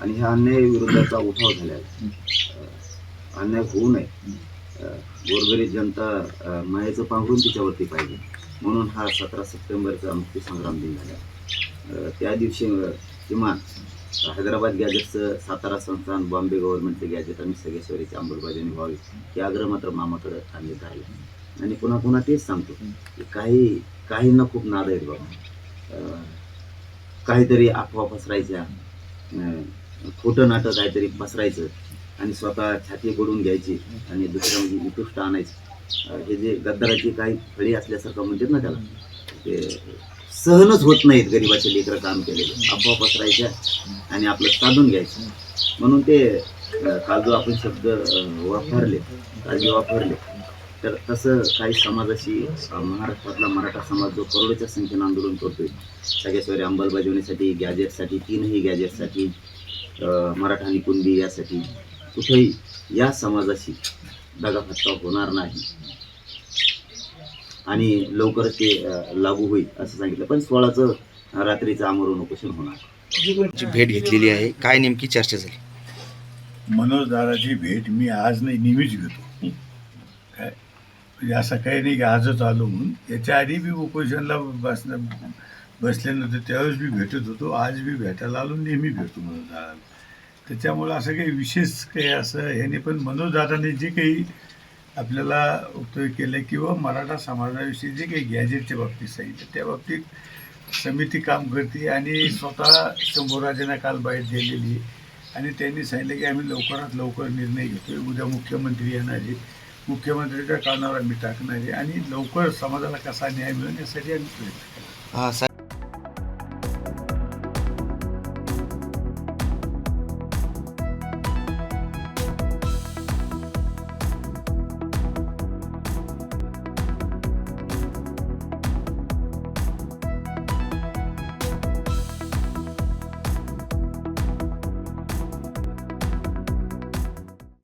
आणि ह्या अन्याय विरोधाचा उठाव झाला आहे. अन्याय होऊ नये. गोरगरीब जनता मायेचं पांघरून तिच्यावरती पाहिजे. म्हणून हा सतरा सप्टेंबरचा मुक्तीसंग्राम दिन झाला. त्या दिवशी किमान हैदराबाद गॅजेटचं सातारा संस्थान बॉम्बे गव्हर्नमेंटचे गॅजेट आणि सगळेश्वरीची अंमलबजावणी व्हावी हे आग्रह मात्र मामाकडे आणले आहे आणि पुन्हा पुन्हा तेच सांगतो की काही काहींना खूप नाद आहेत बाबा. काहीतरी अफवा पसरायच्या. खोटं नाटक काहीतरी पसरायचं आणि स्वतः छाती गोडून घ्यायची आणि दुसरं म्हणजे उत्कृष्ट आणायचं. हे जे गद्दाराची काही फळी असल्यासारखं म्हणतात ना त्याला ते सहनच होत नाहीत गरिबाचे लेकरं काम केलेले. अफवा पसरायच्या आणि आपलं साधून घ्यायचं. म्हणून ते अं, काल जो आपण शब्द वापरले काजू वापरले. तर तसं काही समाजाशी महाराष्ट्रातला मराठा समाज जो करोडोच्या संख्येनं आंदोलन करतोय सगळ्याद्वारे अंमलबजावणीसाठी गॅजेटसाठी तीनही गॅजेटसाठी मराठा आणि कुणबी यासाठी कुठेही या समाजाशी दगाफटका होणार नाही. आणि लवकरच ते लागू होईल असं सांगितलं. पण सोळाचं रात्रीचं आमरण उपोषण होणार. भेट घेतलेली आहे काय नेमकी चर्चा झाली? मनोज दादाची भेट मी आज नाही नेहमीच घेतो. काय? म्हणजे असं काही नाही की आजच आलो म्हणून. याच्या आधी मी उपोषणला बसणं बसल्यानंतर नव्हते त्यावेळेस मी भेटत होतो. आज मी भेटायला आलो नेहमी भेटतो म्हणून त्याच्यामुळं असं काही विशेष काही असं ह्याने पण मनोजदादाने जे काही आपल्याला उपयोग केलं किंवा मराठा समाजाविषयी जे काही गॅजेटच्या बाबतीत सांगितलं त्या बाबतीत समिती काम करते आणि स्वतः शंभूराजांना काल बाहेर दिलेली आणि त्यांनी सांगितलं की आम्ही लवकरात लवकर निर्णय घेतोय. उद्या मुख्यमंत्री येणार आहे. मुख्यमंत्र्यांच्या कानावर आम्ही टाकणार आहे. आणि लवकर समाजाला कसा न्याय मिळेल यासाठी आम्ही प्रयत्न केला